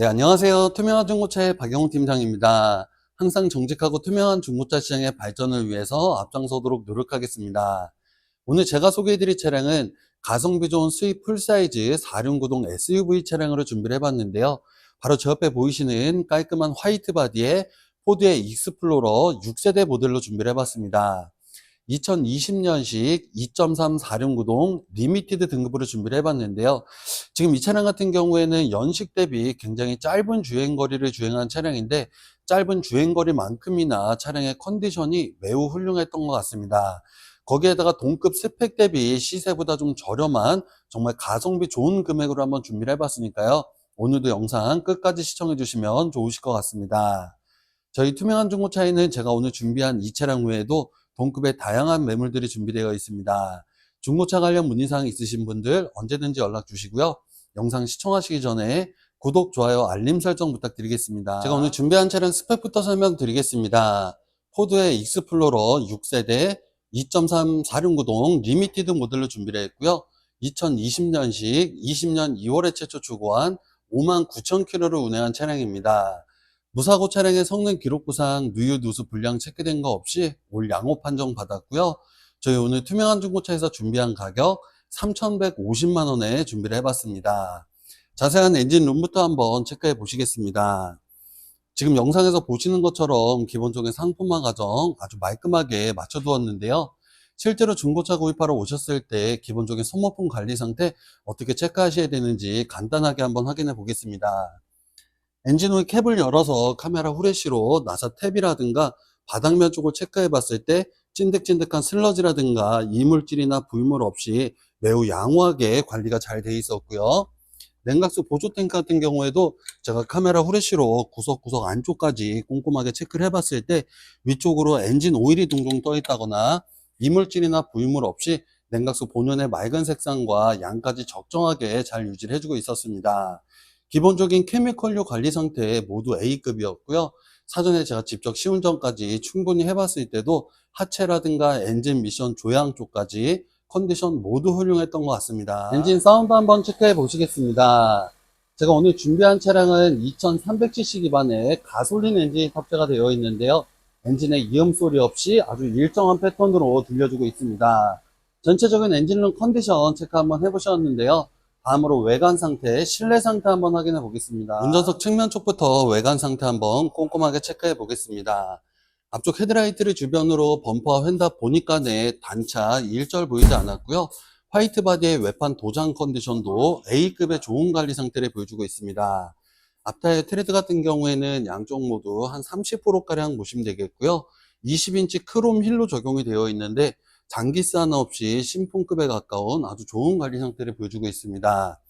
네, 안녕하세요. 투명한 중고차의 박영훈 팀장입니다. 항상 정직하고 투명한 중고차 시장의 발전을 위해서 앞장서도록 노력하겠습니다. 오늘 제가 소개해드릴 차량은 가성비 좋은 수입 풀사이즈 4륜구동 SUV 차량으로 준비를 해봤는데요. 바로 저 옆에 보이시는 깔끔한 화이트 바디에 포드의 익스플로러 6세대 모델로 준비를 해봤습니다. 2020년식 2.3 4륜구동 리미티드 등급으로 준비를 해봤는데요. 지금 이 차량 같은 경우에는 연식 대비 굉장히 짧은 주행거리를 주행한 차량인데 짧은 주행거리만큼이나 차량의 컨디션이 매우 훌륭했던 것 같습니다. 거기에다가 동급 스펙 대비 시세보다 좀 저렴한 정말 가성비 좋은 금액으로 한번 준비를 해봤으니까요. 오늘도 영상 끝까지 시청해 주시면 좋으실 것 같습니다. 저희 투명한 중고차에는 제가 오늘 준비한 이 차량 외에도 동급의 다양한 매물들이 준비되어 있습니다. 중고차 관련 문의사항 있으신 분들 언제든지 연락 주시고요. 영상 시청하시기 전에 구독, 좋아요, 알림 설정 부탁드리겠습니다. 제가 오늘 준비한 차량 스펙부터 설명드리겠습니다. 포드의 익스플로러 6세대 2.3 4륜구동 리미티드 모델로 준비를 했고요. 2020년식 20년 2월에 최초 출고한 59,000km를 운행한 차량입니다. 무사고 차량의 성능 기록 부상 누유 누수 불량 체크된 거 없이 올 양호 판정 받았고요. 저희 오늘 투명한 중고차에서 준비한 가격 3,150만 원에 준비를 해봤습니다. 자세한 엔진 룸부터 한번 체크해 보시겠습니다. 지금 영상에서 보시는 것처럼 기본적인 상품화 과정 아주 말끔하게 맞춰두었는데요. 실제로 중고차 구입하러 오셨을 때 기본적인 소모품 관리 상태 어떻게 체크하셔야 되는지 간단하게 한번 확인해 보겠습니다. 엔진 오일 캡을 열어서 카메라 후레쉬로 나사 탭이라든가 바닥면 쪽을 체크해 봤을 때 찐득찐득한 슬러지라든가 이물질이나 부유물 없이 매우 양호하게 관리가 잘 돼 있었고요. 냉각수 보조 탱크 같은 경우에도 제가 카메라 후레쉬로 구석구석 안쪽까지 꼼꼼하게 체크를 해봤을 때 위쪽으로 엔진 오일이 둥둥 떠 있다거나 이물질이나 부유물 없이 냉각수 본연의 맑은 색상과 양까지 적정하게 잘 유지를 해주고 있었습니다. 기본적인 케미컬류 관리 상태 모두 A급이었고요. 사전에 제가 직접 시운전까지 충분히 해봤을 때도 하체라든가 엔진 미션 조향 쪽까지 컨디션 모두 훌륭했던 것 같습니다. 엔진 사운드 한번 체크해 보시겠습니다. 제가 오늘 준비한 차량은 2300cc 기반의 가솔린 엔진이 탑재가 되어 있는데요. 엔진의 이음 소리 없이 아주 일정한 패턴으로 들려주고 있습니다. 전체적인 엔진룸 컨디션 체크 한번 해보셨는데요. 다음으로 외관 상태, 실내 상태 한번 확인해 보겠습니다. 운전석 측면 쪽부터 외관 상태 한번 꼼꼼하게 체크해 보겠습니다. 앞쪽 헤드라이트를 주변으로 범퍼와 휀다 보니까 내 단차 일절 보이지 않았고요. 화이트 바디의 외판 도장 컨디션도 A급의 좋은 관리 상태를 보여주고 있습니다. 앞타의 트레드 같은 경우에는 양쪽 모두 한 30%가량 보시면 되겠고요. 20인치 크롬 힐로 적용이 되어 있는데 장기스 하나 없이 신품급에 가까운 아주 좋은 관리 상태를 보여주고 있습니다.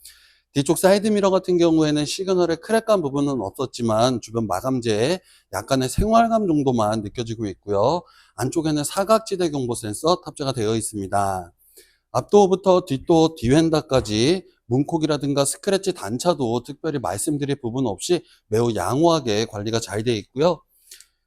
뒤쪽 사이드미러 같은 경우에는 시그널의 크랙한 부분은 없었지만 주변 마감재에 약간의 생활감 정도만 느껴지고 있고요. 안쪽에는 사각지대 경보 센서 탑재가 되어 있습니다. 앞도어부터 뒷도어 뒤휀다까지 문콕이라든가 스크래치 단차도 특별히 말씀드릴 부분 없이 매우 양호하게 관리가 잘 되어 있고요.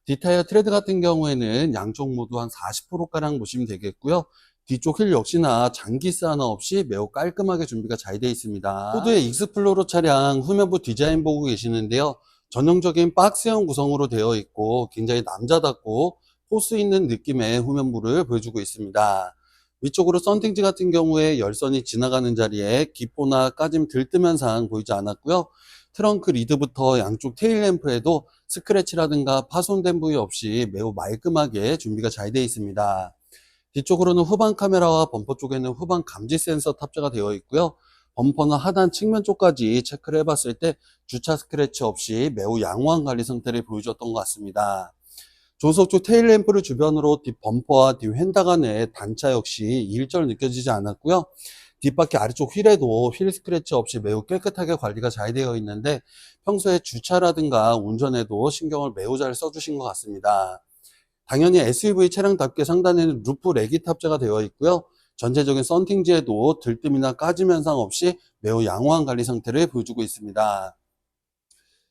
뒷타이어 트레드 같은 경우에는 양쪽 모두 한 40%가량 보시면 되겠고요. 뒤쪽 휠 역시나 장기스 하나 없이 매우 깔끔하게 준비가 잘 되어 있습니다. 포드의 익스플로러 차량 후면부 디자인 보고 계시는데요. 전형적인 박스형 구성으로 되어 있고 굉장히 남자답고 포스 있는 느낌의 후면부를 보여주고 있습니다. 위쪽으로 썬팅지 같은 경우에 열선이 지나가는 자리에 기포나 까짐 들뜸 현상 보이지 않았고요. 트렁크 리드부터 양쪽 테일 램프에도 스크래치라든가 파손된 부위 없이 매우 말끔하게 준비가 잘 되어 있습니다. 뒤쪽으로는 후방 카메라와 범퍼 쪽에는 후방 감지 센서 탑재가 되어 있고요. 범퍼는 하단 측면 쪽까지 체크를 해봤을 때 주차 스크래치 없이 매우 양호한 관리 상태를 보여줬던 것 같습니다. 조속 쪽 테일 램프를 주변으로 뒷 범퍼와 뒤 휀다 간의 단차 역시 일절 느껴지지 않았고요. 뒷바퀴 아래쪽 휠에도 휠 스크래치 없이 매우 깨끗하게 관리가 잘 되어 있는데 평소에 주차라든가 운전에도 신경을 매우 잘 써주신 것 같습니다. 당연히 SUV 차량답게 상단에는 루프 렉이 탑재가 되어 있고요. 전체적인 썬팅지에도 들뜸이나 까짐 현상 없이 매우 양호한 관리 상태를 보여주고 있습니다.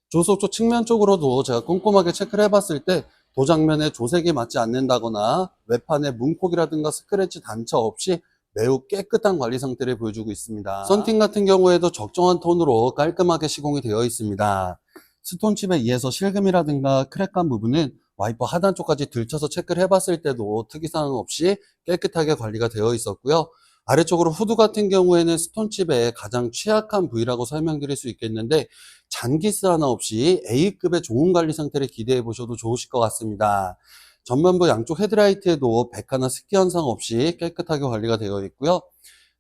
조속 쪽 측면 쪽으로도 제가 꼼꼼하게 체크를 해봤을 때 도장면에 조색이 맞지 않는다거나 외판에 문콕이라든가 스크래치 단차 없이 매우 깨끗한 관리 상태를 보여주고 있습니다. 썬팅 같은 경우에도 적정한 톤으로 깔끔하게 시공이 되어 있습니다. 스톤칩에 의해서 실금이라든가 크랙간 부분은 와이퍼 하단 쪽까지 들쳐서 체크를 해봤을 때도 특이사항 없이 깨끗하게 관리가 되어 있었고요. 아래쪽으로 후드 같은 경우에는 스톤칩의 가장 취약한 부위라고 설명드릴 수 있겠는데 잔기스 하나 없이 A급의 좋은 관리 상태를 기대해 보셔도 좋으실 것 같습니다. 전면부 양쪽 헤드라이트에도 백화나 습기 현상 없이 깨끗하게 관리가 되어 있고요.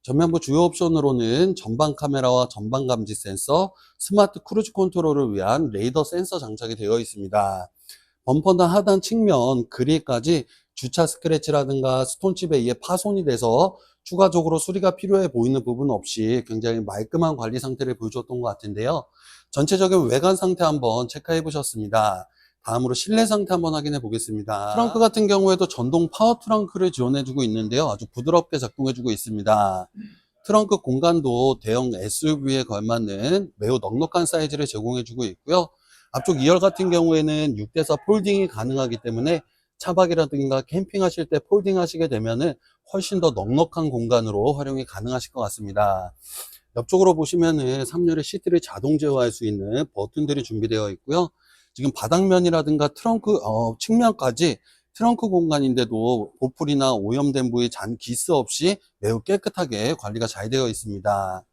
전면부 주요 옵션으로는 전방 카메라와 전방 감지 센서, 스마트 크루즈 컨트롤을 위한 레이더 센서 장착이 되어 있습니다. 범퍼나 하단 측면 그릴까지 주차 스크래치라든가 스톤칩에 의해 파손이 돼서 추가적으로 수리가 필요해 보이는 부분 없이 굉장히 말끔한 관리 상태를 보여줬던 것 같은데요. 전체적인 외관 상태 한번 체크해 보셨습니다. 다음으로 실내 상태 한번 확인해 보겠습니다. 트렁크 같은 경우에도 전동 파워 트렁크를 지원해주고 있는데요. 아주 부드럽게 작동해주고 있습니다. 트렁크 공간도 대형 SUV에 걸맞는 매우 넉넉한 사이즈를 제공해주고 있고요. 앞쪽 2열 같은 경우에는 6대서 폴딩이 가능하기 때문에 차박이라든가 캠핑하실 때 폴딩 하시게 되면은 훨씬 더 넉넉한 공간으로 활용이 가능하실 것 같습니다. 옆쪽으로 보시면은 3열의 시트를 자동 제어할 수 있는 버튼들이 준비되어 있고요. 지금 바닥면이라든가 트렁크 어, 측면까지 트렁크 공간인데도 보풀이나 오염된 부위 잔 기스 없이 매우 깨끗하게 관리가 잘 되어 있습니다.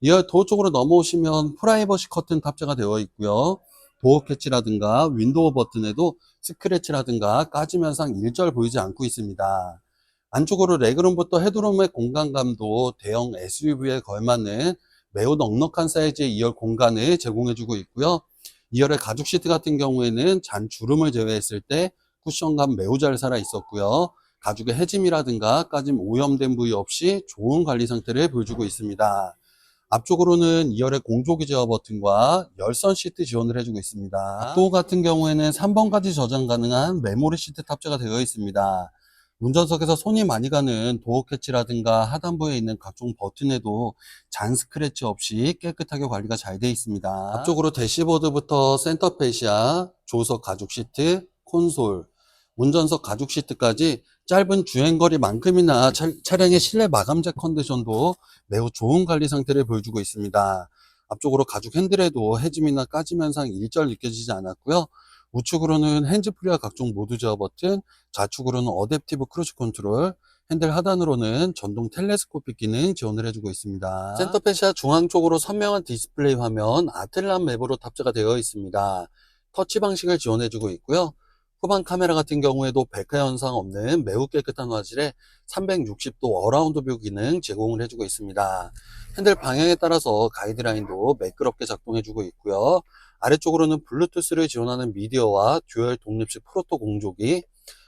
이어 도어 쪽으로 넘어오시면 프라이버시 커튼 탑재가 되어 있고요. 도어 캐치라든가 윈도우 버튼에도 스크래치라든가 까짐 현상 일절 보이지 않고 있습니다. 안쪽으로 레그룸부터 헤드룸의 공간감도 대형 SUV에 걸맞는 매우 넉넉한 사이즈의 2열 공간을 제공해주고 있고요. 2열의 가죽 시트 같은 경우에는 잔 주름을 제외했을 때 쿠션감 매우 잘 살아 있었고요. 가죽의 해짐이라든가 까짐 오염된 부위 없이 좋은 관리 상태를 보여주고 있습니다. 앞쪽으로는 2열의 공조기 제어 버튼과 열선 시트 지원을 해주고 있습니다. 앞도 같은 경우에는 3번까지 저장 가능한 메모리 시트 탑재가 되어 있습니다. 운전석에서 손이 많이 가는 도어 캐치라든가 하단부에 있는 각종 버튼에도 잔 스크래치 없이 깨끗하게 관리가 잘 되어 있습니다. 앞쪽으로 대시보드부터 센터 페시아, 조석 가죽 시트, 콘솔, 운전석 가죽 시트까지 짧은 주행거리만큼이나 차, 차량의 실내 마감재 컨디션도 매우 좋은 관리 상태를 보여주고 있습니다. 앞쪽으로 가죽 핸들에도 해짐이나 까짐 현상 일절 느껴지지 않았고요. 우측으로는 핸즈프리와 각종 모드 제어 버튼, 좌측으로는 어댑티브 크루즈 컨트롤, 핸들 하단으로는 전동 텔레스코픽 기능 지원을 해주고 있습니다. 센터 페시아 중앙 쪽으로 선명한 디스플레이 화면 아틀란 맵으로 탑재가 되어 있습니다. 터치 방식을 지원해주고 있고요. 후방 카메라 같은 경우에도 백화 현상 없는 매우 깨끗한 화질에 360도 어라운드 뷰 기능 제공을 해주고 있습니다. 핸들 방향에 따라서 가이드라인도 매끄럽게 작동해주고 있고요. 아래쪽으로는 블루투스를 지원하는 미디어와 듀얼 독립식 프로토 공조기,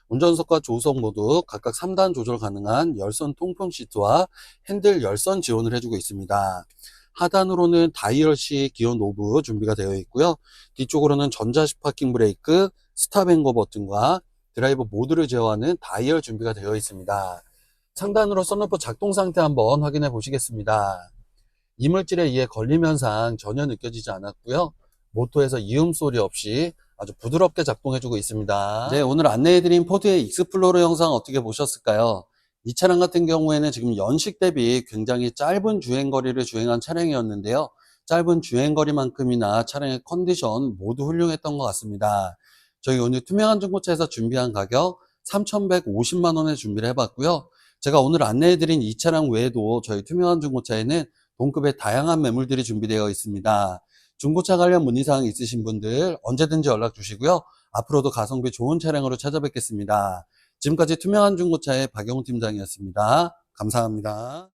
운전석과 조석 모두 각각 3단 조절 가능한 열선 통풍 시트와 핸들 열선 지원을 해주고 있습니다. 하단으로는 다이얼식 기어 노브 준비가 되어 있고요. 뒤쪽으로는 전자식 파킹 브레이크, 스탑 앤고 버튼과 드라이버 모드를 제어하는 다이얼 준비가 되어 있습니다. 상단으로 썬루프 작동 상태 한번 확인해 보시겠습니다. 이물질에 의해 걸림 현상 전혀 느껴지지 않았고요. 모터에서 이음 소리 없이 아주 부드럽게 작동해주고 있습니다. 네, 오늘 안내해드린 포드의 익스플로러 영상 어떻게 보셨을까요? 이 차량 같은 경우에는 지금 연식 대비 굉장히 짧은 주행거리를 주행한 차량이었는데요. 짧은 주행거리만큼이나 차량의 컨디션 모두 훌륭했던 것 같습니다. 저희 오늘 투명한 중고차에서 준비한 가격 3,150만원에 준비를 해봤고요. 제가 오늘 안내해드린 이 차량 외에도 저희 투명한 중고차에는 동급의 다양한 매물들이 준비되어 있습니다. 중고차 관련 문의사항 있으신 분들 언제든지 연락 주시고요. 앞으로도 가성비 좋은 차량으로 찾아뵙겠습니다. 지금까지 투명한 중고차의 박영훈 팀장이었습니다. 감사합니다.